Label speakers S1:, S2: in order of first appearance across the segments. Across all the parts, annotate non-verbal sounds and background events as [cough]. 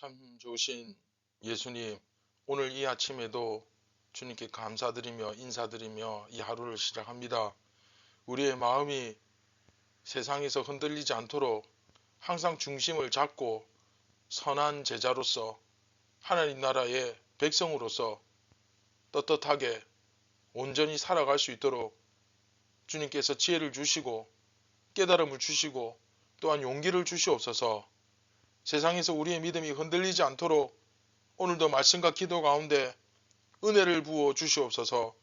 S1: 참 좋으신 예수님, 오늘 이 아침에도 주님께 감사드리며 인사드리며 이 하루를 시작합니다. 우리의 마음이 세상에서 흔들리지 않도록 항상 중심을 잡고 선한 제자로서 하나님 나라의 백성으로서 떳떳하게 온전히 살아갈 수 있도록 주님께서 지혜를 주시고 깨달음을 주시고 또한 용기를 주시옵소서 세상에서 우리의 믿음이 흔들리지 않도록 오늘도 말씀과 기도 가운데 은혜를 부어 주시옵소서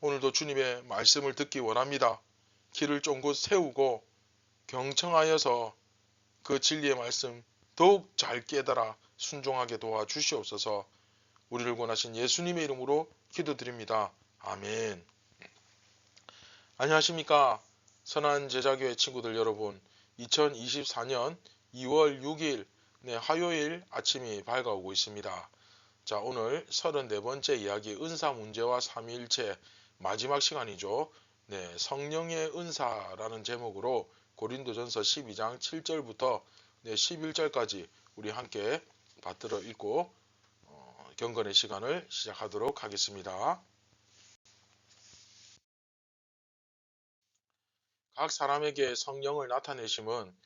S1: 오늘도 주님의 말씀을 듣기 원합니다. 길을 쫑긋 세우고 경청하여서 그 진리의 말씀 더욱 잘 깨달아 순종하게 도와 주시옵소서 우리를 권하신 예수님의 이름으로 기도드립니다. 아멘. 안녕하십니까. 선한 제자교회 친구들 여러분. 2024년 2월 6일 네, 화요일 아침이 밝아오고 있습니다. 자, 오늘 34번째 이야기 은사 문제와 삼위일체 마지막 시간이죠. 네, 성령의 은사라는 제목으로 고린도전서 12장 7절부터 네, 11절까지 우리 함께 받들어 읽고 어, 경건의 시간을 시작하도록 하겠습니다. 각 사람에게 성령을 나타내심은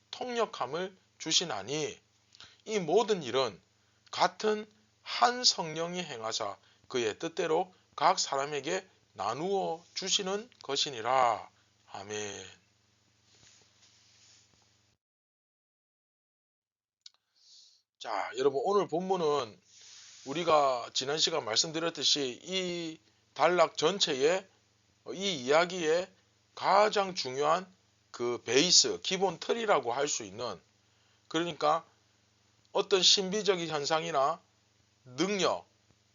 S1: 통역함을 주시나니 이 모든 일은 같은 한 성령이 행하사 그의 뜻대로 각 사람에게 나누어 주시는 것이니라. 아멘. 자, 여러분 오늘 본문은 우리가 지난 시간 말씀드렸듯이 이 단락 전체의 이 이야기의 가장 중요한 그 베이스, 기본 틀이라고 할 수 있는 그러니까 어떤 신비적인 현상이나 능력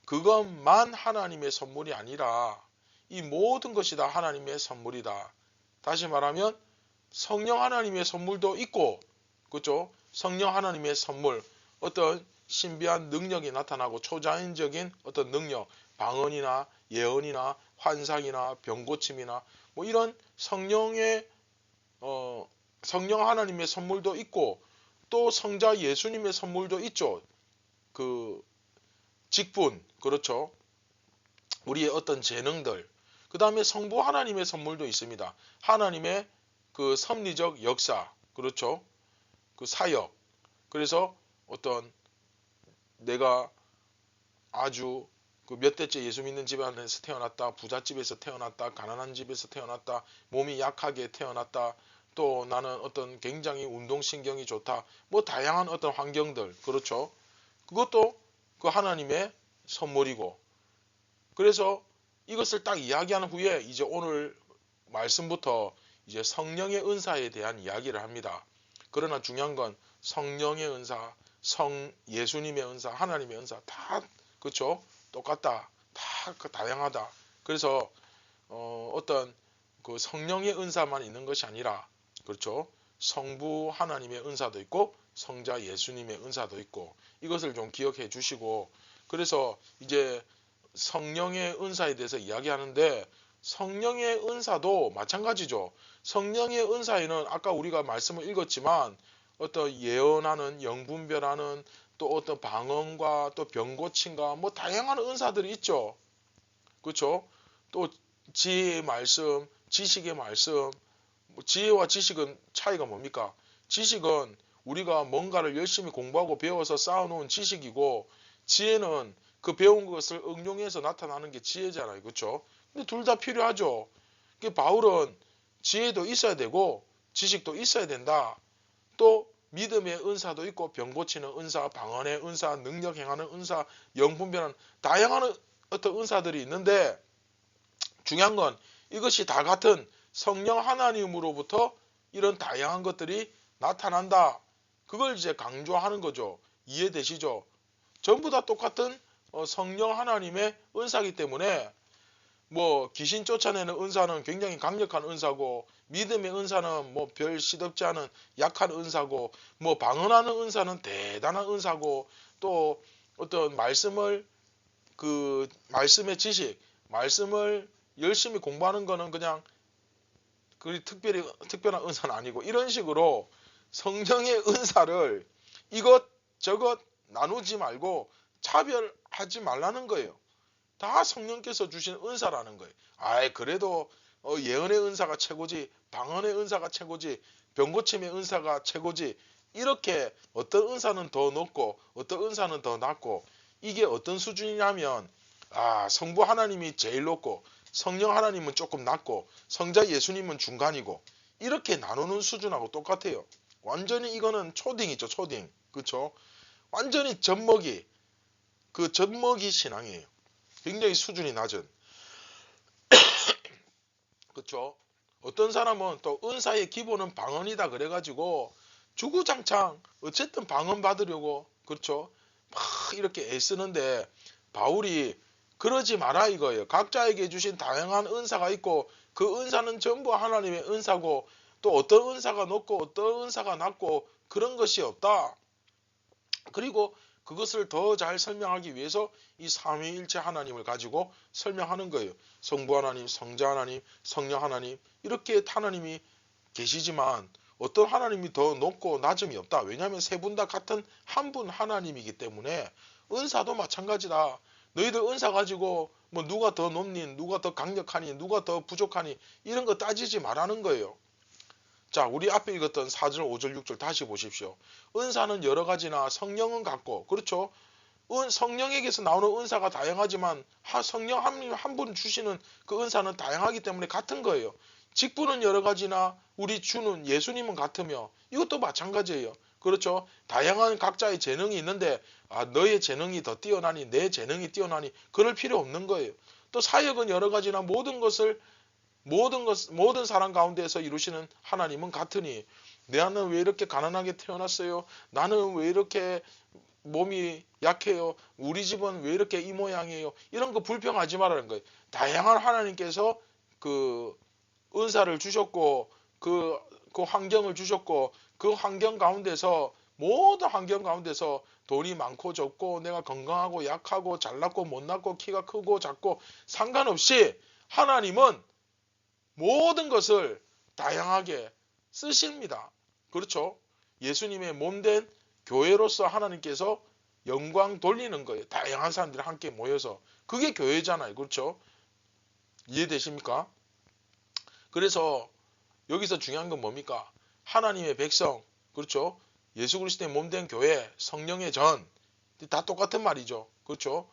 S1: 그것만 하나님의 선물이 아니라 이 모든 것이 다 하나님의 선물이다. 다시 말하면 성령 하나님의 선물도 있고 그죠? 성령 하나님의 선물 어떤 신비한 능력이 나타나고 초자연적인 어떤 능력 방언이나 예언이나 환상이나 병고침이나 뭐 이런 성령의 어, 성령 하나님의 선물도 있고 또 성자 예수님의 선물도 있죠. 그 직분 그렇죠. 우리의 어떤 재능들 그 다음에 성부 하나님의 선물도 있습니다. 하나님의 그 섭리적 역사 그렇죠. 그 사역 그래서 어떤 내가 아주 그 몇 대째 예수 믿는 집안에서 태어났다 부잣집에서 태어났다 가난한 집에서 태어났다 몸이 약하게 태어났다 또 나는 어떤 굉장히 운동신경이 좋다. 뭐 다양한 어떤 환경들. 그렇죠. 그것도 그 하나님의 선물이고. 그래서 이것을 딱 이야기한 후에 이제 오늘 말씀부터 이제 성령의 은사에 대한 이야기를 합니다. 그러나 중요한 건 성령의 은사, 성 예수님의 은사, 하나님의 은사 다 그렇죠? 똑같다. 다그 다양하다. 그래서 어, 어떤 그 성령의 은사만 있는 것이 아니라 그렇죠? 성부 하나님의 은사도 있고 성자 예수님의 은사도 있고 이것을 좀 기억해 주시고 그래서 이제 성령의 은사에 대해서 이야기하는데 성령의 은사도 마찬가지죠. 성령의 은사에는 아까 우리가 말씀을 읽었지만 어떤 예언하는 영분별하는 또 어떤 방언과 또 병고침과 뭐 다양한 은사들이 있죠. 그렇죠? 또 지혜의 말씀, 지식의 말씀, 뭐 지혜와 지식은 차이가 뭡니까? 지식은 우리가 뭔가를 열심히 공부하고 배워서 쌓아놓은 지식이고 지혜는 그 배운 것을 응용해서 나타나는 게 지혜잖아요. 그렇죠? 근데 둘 다 필요하죠. 그 바울은 지혜도 있어야 되고 지식도 있어야 된다. 또 믿음의 은사도 있고 병 고치는 은사, 방언의 은사, 능력 행하는 은사, 영분별하는 다양한 어떤 은사들이 있는데 중요한 건 이것이 다 같은 성령 하나님으로부터 이런 다양한 것들이 나타난다. 그걸 이제 강조하는 거죠. 이해되시죠? 전부 다 똑같은 어, 성령 하나님의 은사기 때문에 뭐 귀신 쫓아내는 은사는 굉장히 강력한 은사고 믿음의 은사는 뭐 별 시덥지 않은 약한 은사고 뭐 방언하는 은사는 대단한 은사고 또 어떤 말씀을 그 말씀의 지식 말씀을 열심히 공부하는 거는 그냥 그 특별히 특별한 은사는 아니고 이런 식으로 성령의 은사를 이것 저것 나누지 말고 차별하지 말라는 거예요. 다 성령께서 주신 은사라는 거예요. 아이 그래도 어, 예언의 은사가 최고지, 방언의 은사가 최고지, 병고침의 은사가 최고지. 이렇게 어떤 은사는 더 높고 어떤 은사는 더 낮고 이게 어떤 수준이냐면 아 성부 하나님이 제일 높고 성령 하나님은 조금 낮고 성자 예수님은 중간이고 이렇게 나누는 수준하고 똑같아요. 완전히 이거는 초딩이죠 초딩. 그쵸? 완전히 젖먹이 그 젖먹이 신앙이에요. 굉장히 수준이 낮은. [coughs] 그쵸? 어떤 사람은 또 은사의 기본은 방언이다 그래가지고 주구장창 어쨌든 방언 받으려고 그렇죠 막 이렇게 애쓰는데 바울이 그러지 마라 이거예요 각자에게 주신 다양한 은사가 있고 그 은사는 전부 하나님의 은사고 또 어떤 은사가 높고 어떤 은사가 낮고 그런 것이 없다 그리고 그것을 더 잘 설명하기 위해서 이 삼위일체 하나님을 가지고 설명하는 거예요. 성부 하나님, 성자 하나님, 성령 하나님 이렇게 하나님이 계시지만 어떤 하나님이 더 높고 낮음이 없다. 왜냐하면 세 분 다 같은 한 분 하나님이기 때문에 은사도 마찬가지다. 너희들 은사 가지고 뭐 누가 더 높니, 누가 더 강력하니, 누가 더 부족하니 이런 거 따지지 말라는 거예요. 자, 우리 앞에 읽었던 4절, 5절, 6절 다시 보십시오. 은사는 여러 가지나 성령은 같고, 그렇죠? 은, 성령에게서 나오는 은사가 다양하지만 하, 성령 한분 주시는 그 은사는 다양하기 때문에 같은 거예요. 직분은 여러 가지나 우리 주는 예수님은 같으며 이것도 마찬가지예요. 그렇죠? 다양한 각자의 재능이 있는데 아, 너의 재능이 더 뛰어나니 내 재능이 뛰어나니 그럴 필요 없는 거예요. 또 사역은 여러 가지나 모든 것을 모든 것 모든 사람 가운데에서 이루시는 하나님은 같으니 나는 왜 이렇게 가난하게 태어났어요? 나는 왜 이렇게 몸이 약해요? 우리 집은 왜 이렇게 이 모양이에요? 이런 거 불평하지 말라는 거예요. 다양한 하나님께서 그 은사를 주셨고 그, 그 환경을 주셨고 그 환경 가운데서 모든 환경 가운데서 돈이 많고 적고 내가 건강하고 약하고 잘났고 못났고 키가 크고 작고 상관없이 하나님은 모든 것을 다양하게 쓰십니다. 그렇죠? 예수님의 몸된 교회로서 하나님께서 영광 돌리는 거예요. 다양한 사람들이 함께 모여서. 그게 교회잖아요. 그렇죠? 이해되십니까? 그래서 여기서 중요한 건 뭡니까? 하나님의 백성, 그렇죠? 예수 그리스도의 몸된 교회, 성령의 전, 다 똑같은 말이죠. 그렇죠?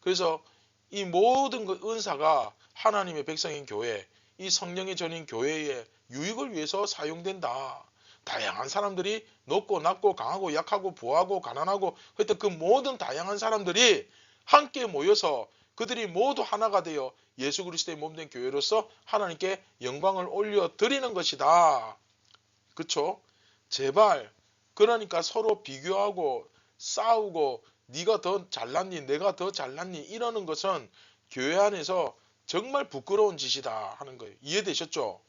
S1: 그래서 이 모든 그 은사가 하나님의 백성인 교회, 이 성령의 전인 교회의 유익을 위해서 사용된다. 다양한 사람들이 높고 낮고 강하고 약하고 부하고 가난하고 하여튼 그 모든 다양한 사람들이 함께 모여서 그들이 모두 하나가 되어 예수 그리스도의 몸된 교회로서 하나님께 영광을 올려 드리는 것이다. 그쵸? 제발 그러니까 서로 비교하고 싸우고 네가 더 잘났니 내가 더 잘났니 이러는 것은 교회 안에서 정말 부끄러운 짓이다 하는 거예요. 이해되셨죠?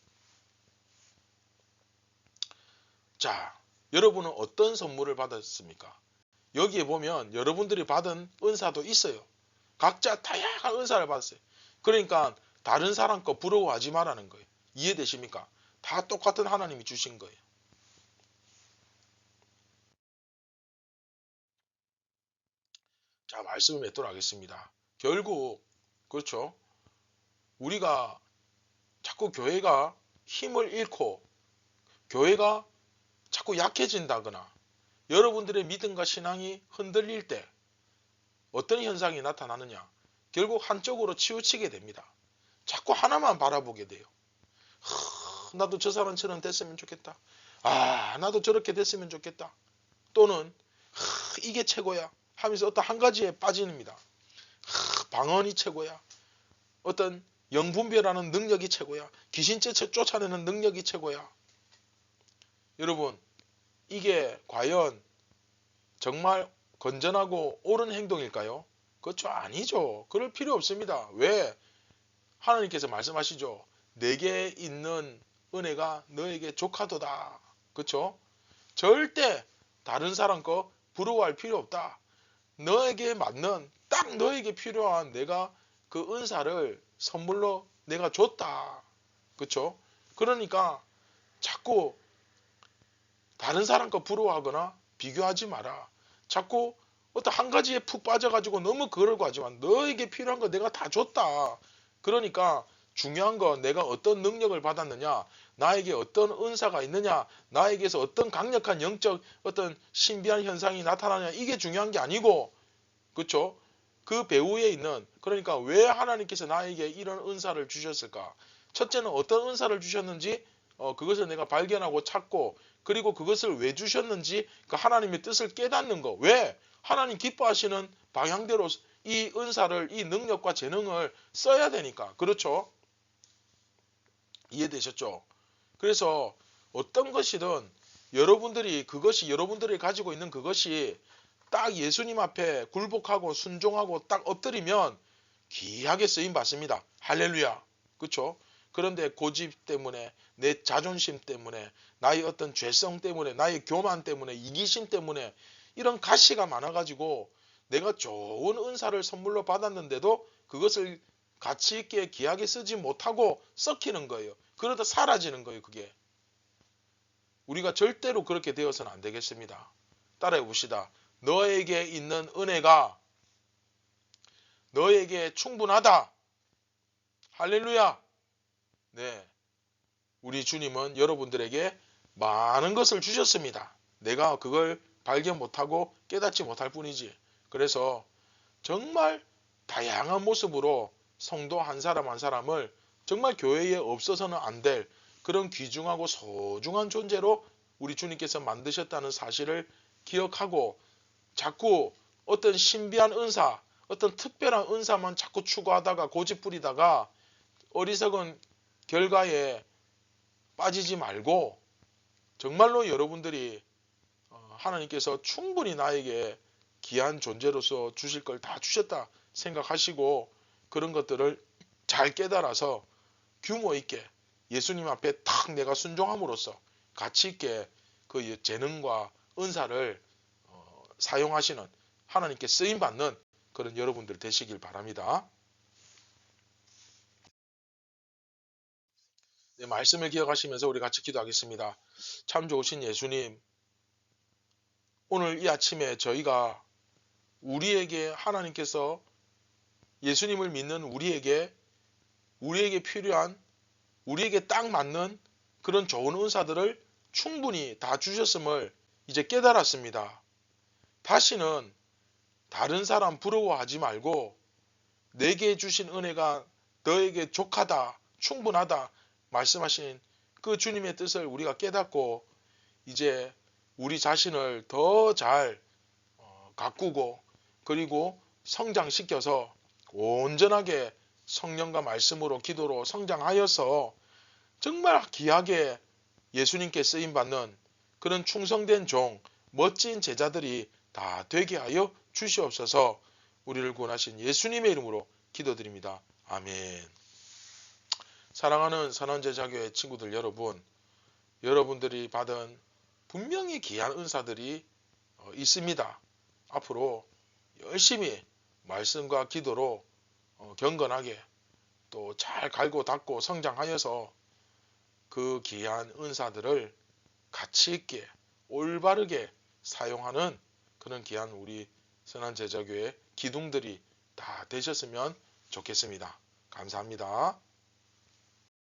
S1: 자, 여러분은 어떤 선물을 받았습니까? 여기에 보면 여러분들이 받은 은사도 있어요. 각자 다양한 은사를 받았어요. 그러니까 다른 사람 거 부러워하지 말라는 거예요. 이해되십니까? 다 똑같은 하나님이 주신 거예요. 자, 말씀을 맺도록 하겠습니다. 결국 그렇죠. 우리가 자꾸 교회가 힘을 잃고 교회가 자꾸 약해진다거나 여러분들의 믿음과 신앙이 흔들릴 때 어떤 현상이 나타나느냐 결국 한쪽으로 치우치게 됩니다. 자꾸 하나만 바라보게 돼요. 하, 나도 저 사람처럼 됐으면 좋겠다. 아 나도 저렇게 됐으면 좋겠다. 또는 하, 이게 최고야 하면서 어떤 한 가지에 빠집니다. 하, 방언이 최고야. 어떤 영분별하는 능력이 최고야. 귀신째 쫓아내는 능력이 최고야. 여러분, 이게 과연 정말 건전하고 옳은 행동일까요? 그렇죠. 아니죠. 그럴 필요 없습니다. 왜? 하나님께서 말씀하시죠. 내게 있는 은혜가 너에게 조카도다. 그렇죠? 절대 다른 사람 거 부러워할 필요 없다. 너에게 맞는 딱 너에게 필요한 내가 그 은사를 선물로 내가 줬다. 그렇죠? 그러니까 자꾸 다른 사람 거 부러워하거나 비교하지 마라. 자꾸 어떤 한 가지에 푹 빠져가지고 너무 그러고 하지만 너에게 필요한 거 내가 다 줬다. 그러니까 중요한 건 내가 어떤 능력을 받았느냐, 나에게 어떤 은사가 있느냐, 나에게서 어떤 강력한 영적 어떤 신비한 현상이 나타나냐 이게 중요한 게 아니고, 그렇죠? 그 배후에 있는 그러니까 왜 하나님께서 나에게 이런 은사를 주셨을까? 첫째는 어떤 은사를 주셨는지 어, 그것을 내가 발견하고 찾고 그리고 그것을 왜 주셨는지 그 하나님의 뜻을 깨닫는 거. 왜? 하나님 기뻐하시는 방향대로 이 은사를 이 능력과 재능을 써야 되니까. 그렇죠? 이해되셨죠? 그래서 어떤 것이든 여러분들이 그것이 여러분들이 가지고 있는 그것이 딱 예수님 앞에 굴복하고 순종하고 딱 엎드리면 귀하게 쓰임 받습니다. 할렐루야. 그렇죠? 그런데 고집 때문에 내 자존심 때문에 나의 어떤 죄성 때문에 나의 교만 때문에 이기심 때문에 이런 가시가 많아가지고 내가 좋은 은사를 선물로 받았는데도 그것을 가치 있게 귀하게 쓰지 못하고 썩히는 거예요. 그러다 사라지는 거예요. 그게. 우리가 절대로 그렇게 되어서는 안 되겠습니다. 따라해 봅시다. 너에게 있는 은혜가 너에게 충분하다. 할렐루야. 네. 우리 주님은 여러분들에게 많은 것을 주셨습니다. 내가 그걸 발견 못하고 깨닫지 못할 뿐이지. 그래서 정말 다양한 모습으로 성도 한 사람 한 사람을 정말 교회에 없어서는 안 될 그런 귀중하고 소중한 존재로 우리 주님께서 만드셨다는 사실을 기억하고 자꾸 어떤 신비한 은사, 어떤 특별한 은사만 자꾸 추구하다가 고집 부리다가 어리석은 결과에 빠지지 말고 정말로 여러분들이 어, 하나님께서 충분히 나에게 귀한 존재로서 주실 걸 다 주셨다 생각하시고 그런 것들을 잘 깨달아서 규모 있게 예수님 앞에 탁 내가 순종함으로써 가치 있게 그 재능과 은사를 어, 사용하시는 하나님께 쓰임 받는 그런 여러분들 되시길 바랍니다. 네, 말씀을 기억하시면서 우리 같이 기도하겠습니다. 참 좋으신 예수님, 오늘 이 아침에 저희가 우리에게 하나님께서 예수님을 믿는 우리에게 우리에게 필요한 우리에게 딱 맞는 그런 좋은 은사들을 충분히 다 주셨음을 이제 깨달았습니다. 다시는 다른 사람 부러워하지 말고 내게 주신 은혜가 너에게 족하다, 충분하다, 말씀하신 그 주님의 뜻을 우리가 깨닫고 이제 우리 자신을 더잘 어, 가꾸고 그리고 성장시켜서 온전하게 성령과 말씀으로 기도로 성장하여서 정말 귀하게 예수님께 쓰임 받는 그런 충성된 종, 멋진 제자들이 다 되게 하여 주시옵소서 우리를 구원하신 예수님의 이름으로 기도드립니다. 아멘. 사랑하는 선원제자교회 친구들 여러분, 여러분들이 받은 분명히 귀한 은사들이 어, 있습니다. 앞으로 열심히 말씀과 기도로 어, 경건하게 또 잘 갈고 닦고 성장하여서 그 귀한 은사들을 가치 있게 올바르게 사용하는 그런 귀한 우리 선한 제자교회 기둥들이 다 되셨으면 좋겠습니다. 감사합니다.